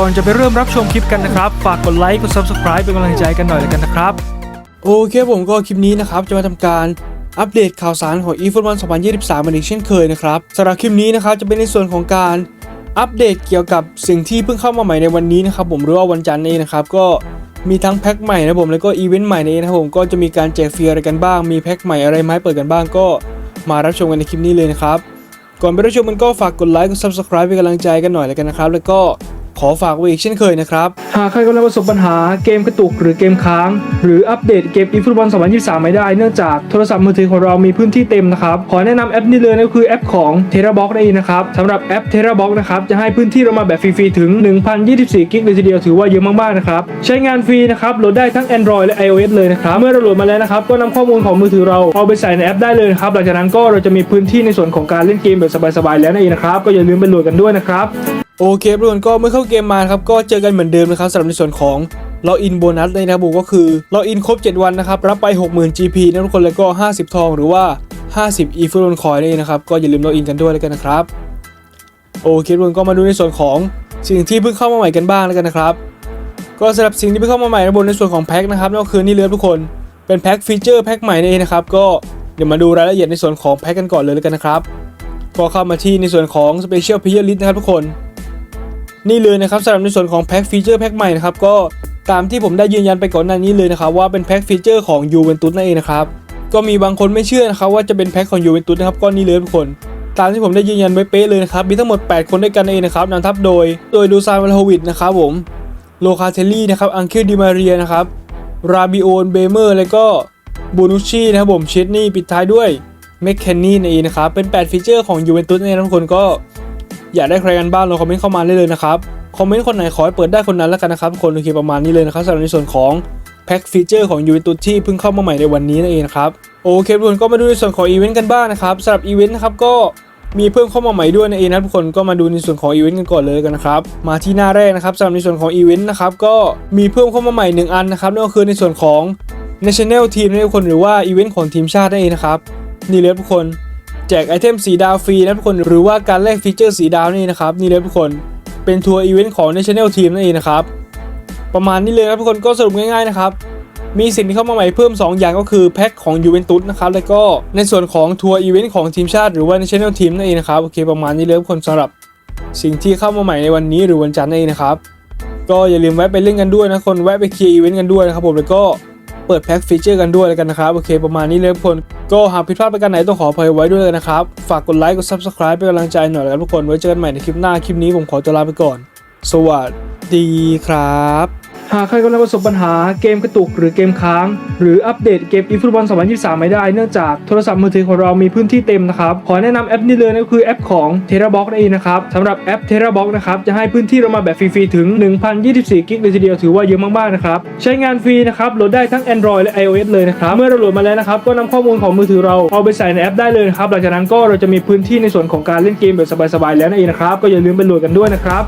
ก่อนจะไปเริ่มรับชมคลิปกันนะครับ ฝากกดไลค์กด subscribe เป็นกำลังใจกันหน่อยแล้วกันนะครับ โอเคผมก็คลิปนี้นะครับ จะมาทำการอัปเดตข่าวสารของ e f o o t b a l 2023มาอีกเช่นเคยนะครับสำหรับคลิปนี้นะครับจะเป็นในส่วนของการอัปเดตเกี่ยวกับสิ่งที่เพิ่งเข้ามาใหม่ในวันนี้นะครับผมหรือว่าวันจันทร์นี้นะครับก็มีทั้งแพ็คใหม่นะผมแล้วก็อีเวนต์ใหม่ในนะครับผมก็จะมีการแจกฟรีอะไรกันบ้าง มีแพ็คใหม่อะไรมาให้เปิดกันบ้างก็มารับชมกันในคลิปนี้เลยนะครับ ก่อนไปรับชมมันก็ฝากกดไลค์กด subscribe เป็นกำลังใจกันหน่อยแล้วกันนะครับ แล้วก็ ขอฝากไว้อีกเช่นเคยนะครับ หากใครกำลังประสบปัญหาเกมกระตุกหรือเกมค้าง หรืออัปเดตเกมอีฟุตบอล2023 ไม่ได้เนื่องจากโทรศัพท์มือถือของเรามีพื้นที่เต็มนะครับ ขอแนะนำแอปนี้เลยนั่นก็คือแอปของ t e r a b o x นั่นเองนะครับสำหรับแอป t e r a b o x นะครับจะให้พื้นที่เรามาแบบฟรีๆถึง 1,024กิกเลยทีเดียวถือว่าเยอะมากๆนะครับใช้งานฟรีนะครับโหลดได้ทั้ง Android และ iOS เลยนะครับเมื่อเราโหลดมาแล้วนะครับก็นำข้อมูลของมือถือเราเอาไปใส่ในแอปได้เลยครับหลังจากนั้นก็เราจะมีพื้นที่ในส่วนของการเล่นเกมแบบสบายๆแล้วนั่นเองนะครับก็อย่าลืมไปโหลดกันด้วยนะครับ โอเคทุกคนก็เมื่อเข้าเกมมาครับก็เจอกันเหมือนเดิมนะครับสำหรับในส่วนของล็อกอินโบนัสเลยนะครับผมก็คือล็อกอินครบ 7 วันนะครับรับไป 60,000 GP นะทุกคนแล้วก็ 50 ทองหรือว่า 50 e f u r o n coin นั่นเองนะครับก็อย่าลืมล็อกอินกันด้วยแล้วกันนะครับโอเคทุกคนก็มาดูในส่วนของสิ่งที่เพิ่งเข้ามาใหม่กันบ้างแล้วกันนะครับก็สำหรับสิ่งที่เพิ่งเข้ามาใหม่นะบนในส่วนของแพ็คนะครับนั่นก็คือนี่เลยทุกคนเป็นแพ็คฟีเจอร์แพ็คใหม่นั่นเองนะครับก็เดี๋ยวมาดูรายละเอียดในส่วนของแพ็คกันก่อนเลยแล้วกันนะครับก็เข้ามาที่ในส่วนของ Special Player List นะครับทุกคน นี่เลยนะครับสำหรับในส่วนของแพ็คฟีเจอร์แพ็คใหม่นะครับก็ตามที่ผมได้ยืนยันไปก่อนหน้านี้เลยนะครับว่าเป็นแพ็คฟีเจอร์ของยูเวนตุสนั่นเองนะครับก็มีบางคนไม่เชื่อนะครับว่าจะเป็นแพ็คของยูเวนตุสนะครับก็นี่เลยทุกคนตามที่ผมได้ยืนยันไว้เป๊ะเลยนะครับ มีทั้งหมด 8 คนด้วยกันนั่นเองนะครับนำทัพโดย โดยดูซานวัลโฮวิดนะครับผม โลคาเทลลี่นะครับ อังเคิลดิมาเรียนะครับ ราบิโอน เบเมอร์ แล้วก็บูนุชชีนะครับผม เชดนี่ ปิดท้ายด้วยแมคเคนนี่นั่นเองนะครับ เป็น 8 ฟีเจอร์ของยูเวนตุสนั่นเองนะทุกคนก็ อยากได้ใครกันบ้างลองคอมเมนต์เข้ามาได้เลยนะครับ คอมเมนต์คนไหนขอให้เปิดได้คนนั้นแล้วกันนะครับทุกคนโอเคประมาณนี้เลยนะครับสำหรับในส่วนของแพ็คฟีเจอร์ของยูเวนตุสที่เพิ่งเข้ามาใหม่ในวันนี้นั่นเองนะครับโอเคทุกคนก็มาดูในส่วนของอีเวนต์กันบ้างนะครับสำหรับอีเวนต์นะครับก็มีเพิ่มเข้ามาใหม่ด้วยนั่นเองนะทุกคนก็มาดูในส่วนของอีเวนต์กันก่อนเลยกันนะครับมาที่หน้าแรกนะครับสำหรับในส่วนของอีเวนต์นะครับก็มีเพิ่มเข้ามาใหม่หนึ่งอันนะครับนั่นก็คือในส่วนของ national team นั่นเองทุกคนหรือว่าอีเวนต์ของทีมชาตินั่นเองนะครับนี่เลยทุกคน แจกไอเทมสีดาวฟรีนะทุกคนหรือว่าการแลกฟีเจอร์สีดาวนี่นะครับนี่เลยทุกคนเป็นทัวร์อีเวนต์ของ National Team นั่นเองนะครับประมาณนี้เลยนะทุกคนก็สรุปง่ายๆนะครับมีสิ่งที่เข้ามาใหม่เพิ่ม 2 อย่างก็คือแพ็คของยูเวนตุสนะครับแล้วก็ในส่วนของทัวร์อีเวนต์ของทีมชาติหรือว่า National Team นั่นเองนะครับโอเคประมาณนี้เลยทุกคนสำหรับสิ่งที่เข้ามาใหม่ในวันนี้หรือวันจันทร์นั่นเองนะครับก็อย่าลืมแวะไปเล่นกันด้วยนะคนแวะไปเคลียร์อีเวนต์กันด้วยนะครับผมแล้วก็ เปิดแพ็กฟีเจอร์กันด้วยแล้วกันนะครับ โอเค ประมาณนี้เลยทุกคนก็หากผิดพลาดประการไหนต้องขออภัยไว้ด้วยเลยนะครับ ฝากกดไลค์กด Subscribe เป็นกำลังใจหน่อยแล้วกันทุกคนไว้เจอกันใหม่ในคลิปหน้าคลิปนี้ผมขอตัวลาไปก่อน สวัสดีครับ หากใครกำลังประสบปัญหาเกมกระตุกหรือเกมค้าง หรืออัปเดตเกมอีฟุตบอล2023 ไม่ได้เนื่องจากโทรศัพท์มือถือของเรามีพื้นที่เต็มนะครับ ขอแนะนำแอปนี้เลยนั่นก็คือแอปของ t e r a b o x นั่นเองนะครับสำหรับแอป t e r a b o x นะครับจะให้พื้นที่เรามาแบบฟรีๆถึง 1,024 กิกเลยทีเดียวถือว่าเยอะมากๆนะครับใช้งานฟรีนะครับโหลดได้ทั้ง Android และ iOS เลยนะครับเมื่อเราโหลดมาแล้วนะครับก็นำข้อมูลของมือถือเราเอาไปใส่ในแอปได้เลยนะครับหลังจากนั้นก็เราจะมีพื้นที่ในส่วนของการเล่นเกมแบบสบายๆแล้วนั่นเองนะครับก็อย่าลืมไปโหลดกันด้วยนะครับ